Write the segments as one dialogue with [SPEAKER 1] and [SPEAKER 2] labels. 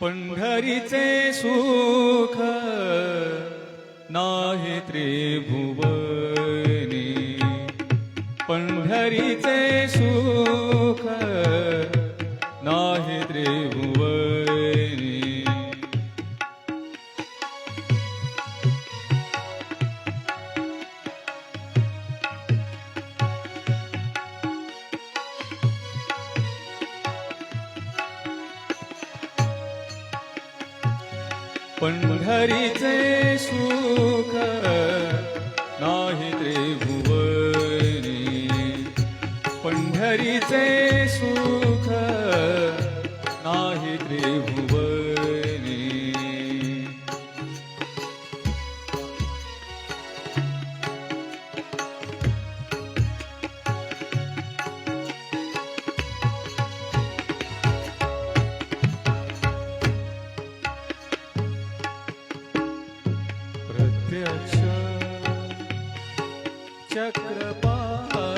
[SPEAKER 1] पंढरीचे सुख नाही त्रिभुवनी. पंढरीचे सुख नाही पंढरीचे सुख प्रत्यक्ष चक्रपाणी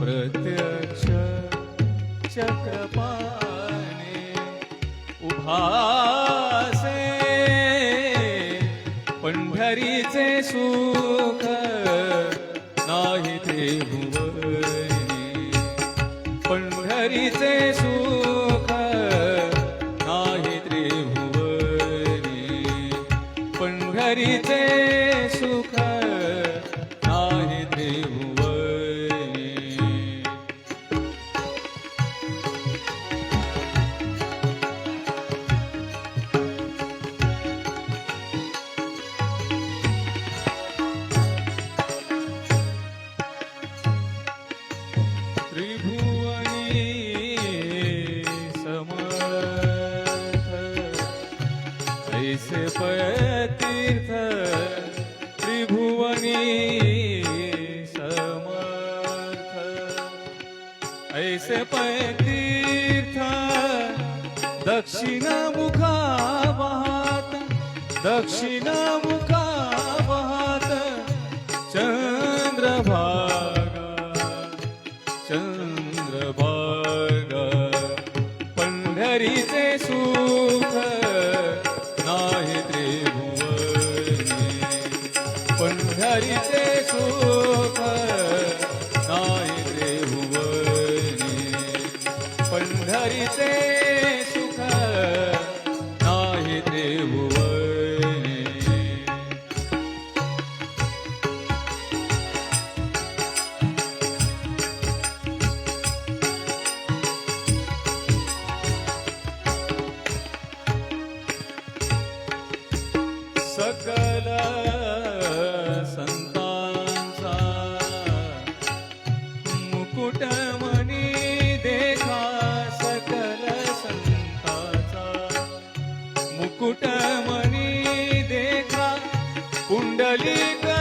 [SPEAKER 1] प्रत्यक्ष चक्रपाणी उभा पै तीर्थ दक्षिणा मुखा वाहत दक्षिणा मुखा चंद्रभागा चंद्रभागा. करिते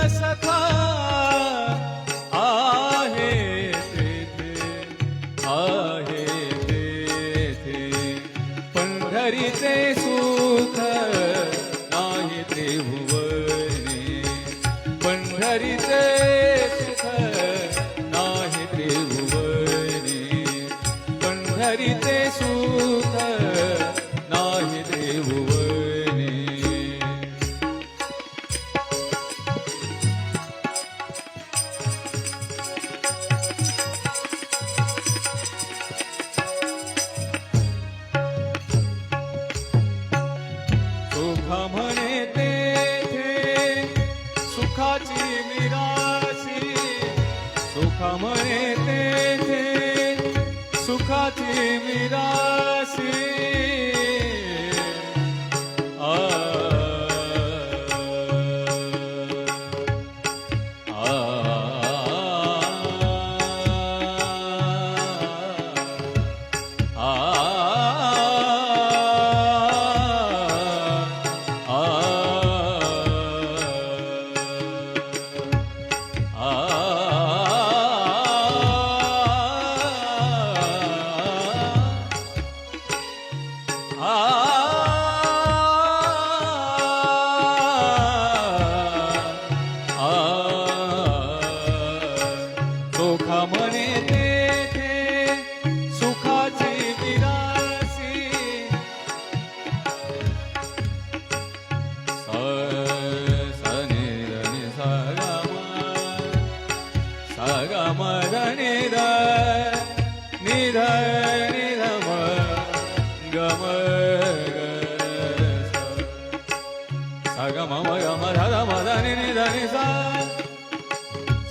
[SPEAKER 1] ਸਖਾ Come on.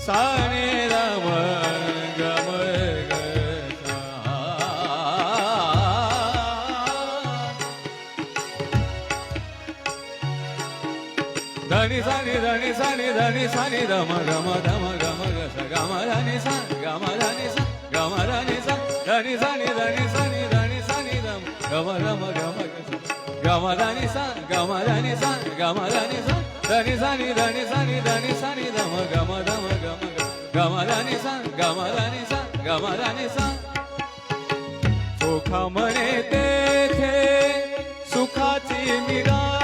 [SPEAKER 1] सा नि ध म ग म ग सा धनी सानी धनी सानी धनी सानी धम गम धम गम ग स गम धनी सा गम धनी सा गम धनी सा धनी सानी धनी सानी धनी सानी धम गम धम गम ग स गम धनी सा गम धनी सा गम धनी सा धनी सानी धनी सानी धनी सानी धम गम धम गम ग सांग धनी सांग गम सांग सुखा गम म्हणे तेथे सुखाची निरा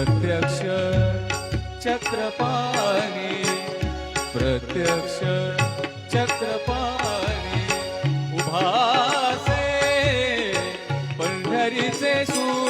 [SPEAKER 1] प्रत्यक्ष चक्रपाणी प्रत्यक्ष चक्रपाणी उभासे पंढरीचे सूर